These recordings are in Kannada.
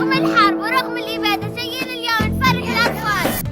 ก็ไม่ท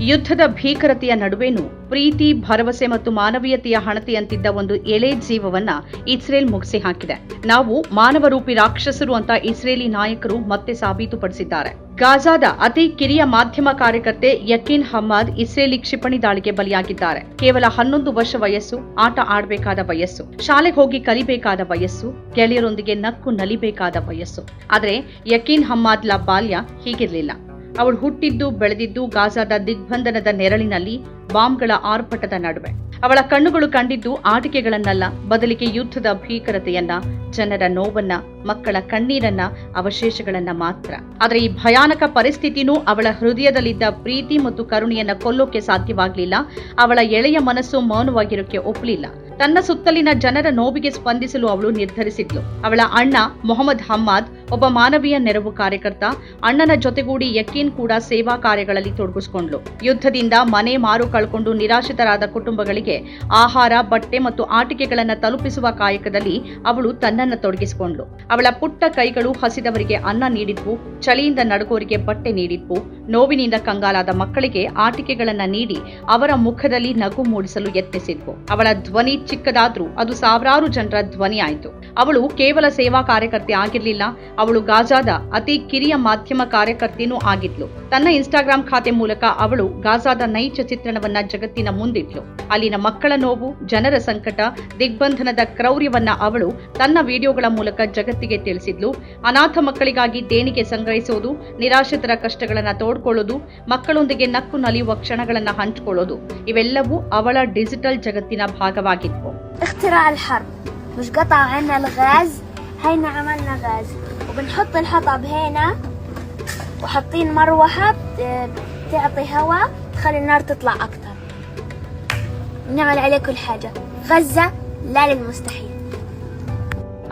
ಯುದ್ಧದ ಭೀಕರತೆಯ ನಡುವೆನೂ ಪ್ರೀತಿ, ಭರವಸೆ ಮತ್ತು ಮಾನವೀಯತೆಯ ಹಣತೆಯಂತಿದ್ದ ಒಂದು ಎಳೆ ಜೀವವನ್ನ ಇಸ್ರೇಲ್ ಮುಗಿಸಿ ಹಾಕಿದೆ. ನಾವು ಮಾನವರೂಪಿ ರಾಕ್ಷಸರು ಅಂತ ಇಸ್ರೇಲಿ ನಾಯಕರು ಮತ್ತೆ ಸಾಬೀತುಪಡಿಸಿದ್ದಾರೆ. ಗಾಜಾದ ಅತಿ ಕಿರಿಯ ಮಾಧ್ಯಮ ಕಾರ್ಯಕರ್ತೆ ಯಕೀನ್ ಹಮ್ಮಾದ್ ಇಸ್ರೇಲಿ ಕ್ಷಿಪಣಿ ದಾಳಿಗೆ ಬಲಿಯಾಗಿದ್ದಾರೆ. ಕೇವಲ ಹನ್ನೊಂದು ವರ್ಷ ವಯಸ್ಸು, ಆಟ ಆಡಬೇಕಾದ ವಯಸ್ಸು, ಶಾಲೆಗೆ ಹೋಗಿ ಕಲಿಬೇಕಾದ ವಯಸ್ಸು, ಗೆಳೆಯರೊಂದಿಗೆ ನಕ್ಕು ನಲಿಬೇಕಾದ ವಯಸ್ಸು. ಆದರೆ ಯಕೀನ್ ಹಮ್ಮಾದ್ಲ ಬಾಲ್ಯ ಹೀಗಿರಲಿಲ್ಲ. ಅವಳು ಹುಟ್ಟಿದ್ದು, ಬೆಳೆದಿದ್ದು, ಗಾಜಾದ ದಿಗ್ಬಂಧನದ ನೆರಳಿನಲ್ಲಿ ಬಾಂಬ್ಗಳ ಆರ್ಭಟದ ನಡುವೆ. ಅವಳ ಕಣ್ಣುಗಳು ಕಂಡಿದ್ದು ಆಟಿಕೆಗಳನ್ನಲ್ಲ, ಬದಲಿಗೆ ಯುದ್ಧದ ಭೀಕರತೆಯನ್ನ, ಜನರ ನೋವನ್ನ, ಮಕ್ಕಳ ಕಣ್ಣೀರನ್ನ, ಅವಶೇಷಗಳನ್ನ ಮಾತ್ರ. ಆದರೆ ಈ ಭಯಾನಕ ಪರಿಸ್ಥಿತಿನೂ ಅವಳ ಹೃದಯದಲ್ಲಿದ್ದ ಪ್ರೀತಿ ಮತ್ತು ಕರುಣೆಯನ್ನ ಕೊಲ್ಲೋಕೆ ಸಾಧ್ಯವಾಗಲಿಲ್ಲ. ಅವಳ ಎಳೆಯ ಮನಸ್ಸು ಮೌನವಾಗಿರೋಕೆ ಒಪ್ಪಲಿಲ್ಲ. ತನ್ನ ಸುತ್ತಲಿನ ಜನರ ನೋವಿಗೆ ಸ್ಪಂದಿಸಲು ಅವಳು ನಿರ್ಧರಿಸಿದ್ಲು. ಅವಳ ಅಣ್ಣ ಮೊಹಮ್ಮದ್ ಹಮ್ಮಾದ್ ಒಬ್ಬ ಮಾನವೀಯ ನೆರವು ಕಾರ್ಯಕರ್ತ ಅಣ್ಣನ ಜೊತೆಗೂಡಿ ಯಕೀನ್ ಕೂಡ ಸೇವಾ ಕಾರ್ಯಗಳಲ್ಲಿ ತೊಡಗಿಸಿಕೊಂಡ್ಲು ಯುದ್ಧದಿಂದ ಮನೆ ಮಾರು ಕಳ್ಕೊಂಡು ನಿರಾಶ್ರಿತರಾದ ಕುಟುಂಬಗಳಿಗೆ ಆಹಾರ, ಬಟ್ಟೆ ಮತ್ತು ಆಟಿಕೆಗಳನ್ನು ತಲುಪಿಸುವ ಕಾಯಕದಲ್ಲಿ ಅವಳು ತನ್ನನ್ನು ತೊಡಗಿಸಿಕೊಂಡ್ಲು ಅವಳ ಪುಟ್ಟ ಕೈಗಳು ಹಸಿದವರಿಗೆ ಅನ್ನ ನೀಡಿದ್ವು, ಚಳಿಯಿಂದ ನಡುಗೋರಿಗೆ ಬಟ್ಟೆ ನೀಡಿದ್ವು. ನೋವಿನಿಂದ ಕಂಗಾಲಾದ ಮಕ್ಕಳಿಗೆ ಆಟಿಕೆಗಳನ್ನ ನೀಡಿ ಅವರ ಮುಖದಲ್ಲಿ ನಗು ಮೂಡಿಸಲು ಯತ್ನಿಸಿದ್ವು. ಅವಳ ಧ್ವನಿ ಚಿಕ್ಕದಾದ್ರೂ ಅದು ಸಾವಿರಾರು ಜನರ ಧ್ವನಿ ಆಯಿತು. ಅವಳು ಕೇವಲ ಸೇವಾ ಕಾರ್ಯಕರ್ತೆ ಆಗಿರಲಿಲ್ಲ. ಅವಳು ಗಾಜಾದ ಅತಿ ಕಿರಿಯ ಮಾಧ್ಯಮ ಕಾರ್ಯಕರ್ತೆಯೂ ಆಗಿದ್ಲು. ತನ್ನ ಇನ್ಸ್ಟಾಗ್ರಾಂ ಖಾತೆ ಮೂಲಕ ಅವಳು ಗಾಜಾದ ನೈಜ ಚಿತ್ರಣವನ್ನ ಜಗತ್ತಿನ ಮುಂದಿಟ್ಲು. ಅಲ್ಲಿನ ಮಕ್ಕಳ ನೋವು, ಜನರ ಸಂಕಟ, ದಿಗ್ಬಂಧನದ ಕ್ರೌರ್ಯವನ್ನ ಅವಳು ತನ್ನ ವಿಡಿಯೋಗಳ ಮೂಲಕ ಜಗತ್ತಿಗೆ ತಿಳಿಸಿದ್ಲು. ಅನಾಥ ಮಕ್ಕಳಿಗಾಗಿ ದೇಣಿಗೆ ಸಂಗ್ರಹಿಸೋದು ನಿರಾಶ್ರಿತರ ಕಷ್ಟಗಳನ್ನ ನೋಡ್ಕೊಳ್ಳೋದು ಮಕ್ಕಳೊಂದಿಗೆ ನಕ್ಕು ನಲಿಯುವ ಕ್ಷಣಗಳನ್ನು ಹಂಚಿಕೊಳ್ಳೋದು ಇವೆಲ್ಲವೂ ಅವಳ ಡಿಜಿಟಲ್ ಜಗತ್ತಿನ ಭಾಗವಾಗಿತ್ತು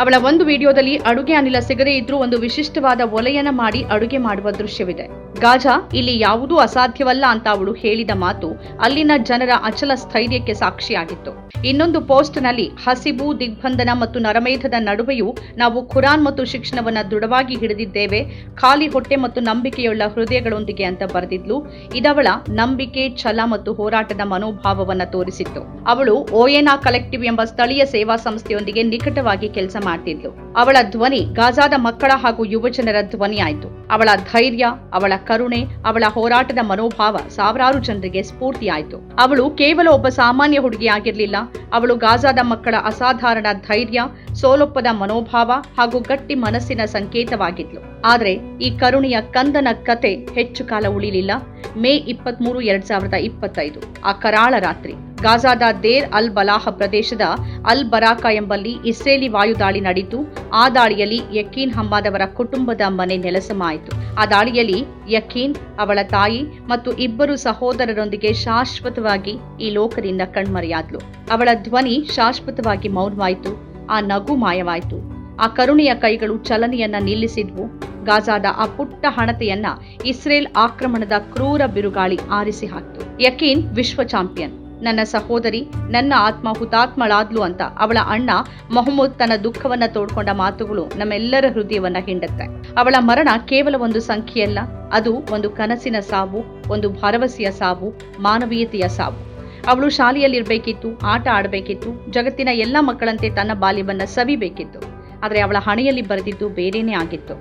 ಅವಳ ಒಂದು ವಿಡಿಯೋದಲ್ಲಿ ಅಡುಗೆ ಅನಿಲ ಸಿಗದೇ ಇದ್ರೂ ಒಂದು ವಿಶಿಷ್ಟವಾದ ಒಲೆಯನ್ನ ಮಾಡಿ ಅಡುಗೆ ಮಾಡುವ ದೃಶ್ಯವಿದೆ. ಗಾಜಾ ಇಲ್ಲಿ ಯಾವುದೂ ಅಸಾಧ್ಯವಲ್ಲ ಅಂತ ಅವಳು ಹೇಳಿದ ಮಾತು ಅಲ್ಲಿನ ಜನರ ಅಚಲ ಸ್ಥೈರ್ಯಕ್ಕೆ ಸಾಕ್ಷಿಯಾಗಿತ್ತು. ಇನ್ನೊಂದು ಪೋಸ್ಟ್ನಲ್ಲಿ ಹಸಿಬು, ದಿಗ್ಬಂಧನ ಮತ್ತು ನರಮೇಧದ ನಡುವೆಯೂ ನಾವು ಖುರಾನ್ ಮತ್ತು ಶಿಕ್ಷಣವನ್ನು ದೃಢವಾಗಿ ಹಿಡಿದಿದ್ದೇವೆ, ಖಾಲಿ ಹೊಟ್ಟೆ ಮತ್ತು ನಂಬಿಕೆಯುಳ್ಳ ಹೃದಯಗಳೊಂದಿಗೆ ಅಂತ ಬರೆದಿದ್ಲು. ಇದವಳ ನಂಬಿಕೆ, ಛಲ ಮತ್ತು ಹೋರಾಟದ ಮನೋಭಾವವನ್ನು ತೋರಿಸಿತ್ತು. ಅವಳು ಓಯೆನಾ ಕಲೆಕ್ಟಿವ್ ಎಂಬ ಸ್ಥಳೀಯ ಸೇವಾ ಸಂಸ್ಥೆಯೊಂದಿಗೆ ನಿಕಟವಾಗಿ ಕೆಲಸ ಮಾಡ್ತಿದ್ಲು. ಅವಳ ಧ್ವನಿ ಗಾಜಾದ ಮಕ್ಕಳ ಹಾಗೂ ಯುವಜನರ ಧ್ವನಿಯಾಯಿತು ಅವಳ ಧೈರ್ಯ, ಅವಳ ಕರುಣೆ, ಅವಳ ಹೋರಾಟದ ಮನೋಭಾವ ಸಾವಿರಾರು ಜನರಿಗೆ ಸ್ಫೂರ್ತಿಯಾಯಿತು. ಅವಳು ಕೇವಲ ಒಬ್ಬ ಸಾಮಾನ್ಯ ಹುಡುಗಿಯಾಗಿರಲಿಲ್ಲ. ಅವಳು ಗಾಜಾದ ಮಕ್ಕಳ ಅಸಾಧಾರಣ ಧೈರ್ಯ, ಸೋಲೊಪ್ಪದ ಮನೋಭಾವ ಹಾಗೂ ಗಟ್ಟಿ ಮನಸ್ಸಿನ ಸಂಕೇತವಾಗಿದ್ಲು. ಆದರೆ ಈ ಕರುಣೆಯ ಕಂದನ ಕತೆ ಹೆಚ್ಚು ಕಾಲ ಉಳಿಲಿಲ್ಲ. ಮೇ ಇಪ್ಪತ್ಮೂರು, ಎರಡ್ ಸಾವಿರದ ಇಪ್ಪತ್ತೈದು, ಆ ಕರಾಳ ರಾತ್ರಿ. ಗಾಜಾದ ದೇರ್ ಅಲ್ ಬಲಾಹ ಪ್ರದೇಶದ ಅಲ್ ಬರಾಕ ಎಂಬಲ್ಲಿ ಇಸ್ರೇಲಿ ವಾಯುದಾಳಿ ನಡೆಯಿತು. ಆ ದಾಳಿಯಲ್ಲಿ ಯಕೀನ್ ಹಮ್ಮಾದವರ ಕುಟುಂಬದ ಮನೆ ನೆಲಸಮಾಯಿತು. ಆ ದಾಳಿಯಲ್ಲಿ ಯಕೀನ್, ಅವಳ ತಾಯಿ ಮತ್ತು ಇಬ್ಬರು ಸಹೋದರರೊಂದಿಗೆ ಶಾಶ್ವತವಾಗಿ ಈ ಲೋಕದಿಂದ ಕಣ್ಮರೆಯಾದ್ಲು. ಅವಳ ಧ್ವನಿ ಶಾಶ್ವತವಾಗಿ ಮೌನವಾಯಿತು. ಆ ನಗು ಮಾಯವಾಯಿತು. ಆ ಕರುಣೆಯ ಕೈಗಳು ಚಲನೆಯನ್ನ ನಿಲ್ಲಿಸಿದ್ವು. ಗಾಜಾದ ಆ ಪುಟ್ಟ ಹಣತೆಯನ್ನ ಇಸ್ರೇಲ್ ಆಕ್ರಮಣದ ಕ್ರೂರ ಬಿರುಗಾಳಿ ಆರಿಸಿ ಹಾಕ್ತು. ಯಕೀನ್ ವಿಶ್ವ ಚಾಂಪಿಯನ್. ನನ್ನ ಸಹೋದರಿ, ನನ್ನ ಆತ್ಮ ಹುತಾತ್ಮಳಾದ್ಲು ಅಂತ ಅವಳ ಅಣ್ಣ ಮೊಹಮ್ಮದ್ ತನ್ನ ದುಃಖವನ್ನ ತೋಡ್ಕೊಂಡ ಮಾತುಗಳು ನಮ್ಮೆಲ್ಲರ ಹೃದಯವನ್ನ ಹಿಂಡತ್ತೆ. ಅವಳ ಮರಣ ಕೇವಲ ಒಂದು ಸಂಖ್ಯೆಯಲ್ಲ, ಅದು ಒಂದು ಕನಸಿನ ಸಾವು, ಒಂದು ಭರವಸೆಯ ಸಾವು, ಮಾನವೀಯತೆಯ ಸಾವು. ಅವಳು ಶಾಲೆಯಲ್ಲಿರಬೇಕಿತ್ತು, ಆಟ ಆಡಬೇಕಿತ್ತು, ಜಗತ್ತಿನ ಎಲ್ಲ ಮಕ್ಕಳಂತೆ ತನ್ನ ಬಾಲ್ಯವನ್ನ ಸವಿಬೇಕಿತ್ತು. ಆದರೆ ಅವಳ ಹಣೆಯಲ್ಲಿ ಬರೆದಿದ್ದು ಬೇರೇನೇ ಆಗಿತ್ತು.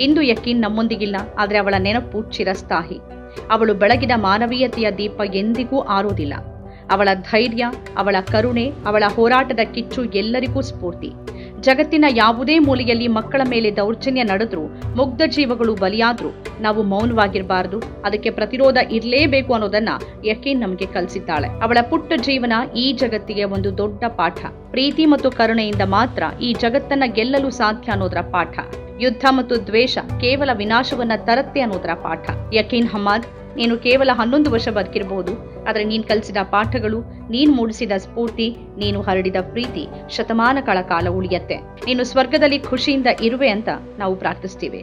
ಇಂದು ಯಕೀನ್ ನಮ್ಮೊಂದಿಗಿಲ್ಲ, ಆದರೆ ಅವಳ ನೆನಪು ಚಿರಸ್ಥಾಯಿ ಅವಳು ಬೆಳಗಿದ ಮಾನವೀಯತೆಯ ದೀಪ ಎಂದಿಗೂ ಆರೋದಿಲ್ಲ. ಅವಳ ಧೈರ್ಯ, ಅವಳ ಕರುಣೆ, ಅವಳ ಹೋರಾಟದ ಕಿಚ್ಚು ಎಲ್ಲರಿಗೂ ಸ್ಫೂರ್ತಿ. ಜಗತ್ತಿನ ಯಾವುದೇ ಮೂಲೆಯಲ್ಲಿ ಮಕ್ಕಳ ಮೇಲೆ ದೌರ್ಜನ್ಯ ನಡೆದ್ರೂ, ಮುಗ್ಧ ಜೀವಗಳು ಬಲಿಯಾದ್ರೂ ನಾವು ಮೌನವಾಗಿರಬಾರದು. ಅದಕ್ಕೆ ಪ್ರತಿರೋಧ ಇರಲೇಬೇಕು ಅನ್ನೋದನ್ನ ಯಕೀನ್ ನಮಗೆ ಕಲಿಸಿದ್ದಾಳೆ. ಅವಳ ಪುಟ್ಟ ಜೀವನ ಈ ಜಗತ್ತಿಗೆ ಒಂದು ದೊಡ್ಡ ಪಾಠ. ಪ್ರೀತಿ ಮತ್ತು ಕರುಣೆಯಿಂದ ಮಾತ್ರ ಈ ಜಗತ್ತನ್ನ ಗೆಲ್ಲಲು ಸಾಧ್ಯ ಅನ್ನೋದರ ಪಾಠ. ಯುದ್ಧ ಮತ್ತು ದ್ವೇಷ ಕೇವಲ ವಿನಾಶವನ್ನ ತರತ್ತೆ ಅನ್ನೋದರ ಪಾಠ. ಯಕೀನ್ ಹಮ್ಮಾದ್ ನೀನು ಕೇವಲ ಹನ್ನೊಂದು ವರ್ಷ ಬದುಕಿರಬಹುದು ಆದರೆ ನೀನು ಕಲಿಸಿದ ಪಾಠಗಳು, ನೀನು ಮೂಡಿಸಿದ ಸ್ಫೂರ್ತಿ, ನೀನು ಹರಡಿದ ಪ್ರೀತಿ ಶತಮಾನಗಳ ಕಾಲ ಉಳಿಯತ್ತೆ. ನೀನು ಸ್ವರ್ಗದಲ್ಲಿ ಖುಷಿಯಿಂದ ಇರುವೆ ಅಂತ ನಾವು ಪ್ರಾರ್ಥಿಸ್ತೀವಿ.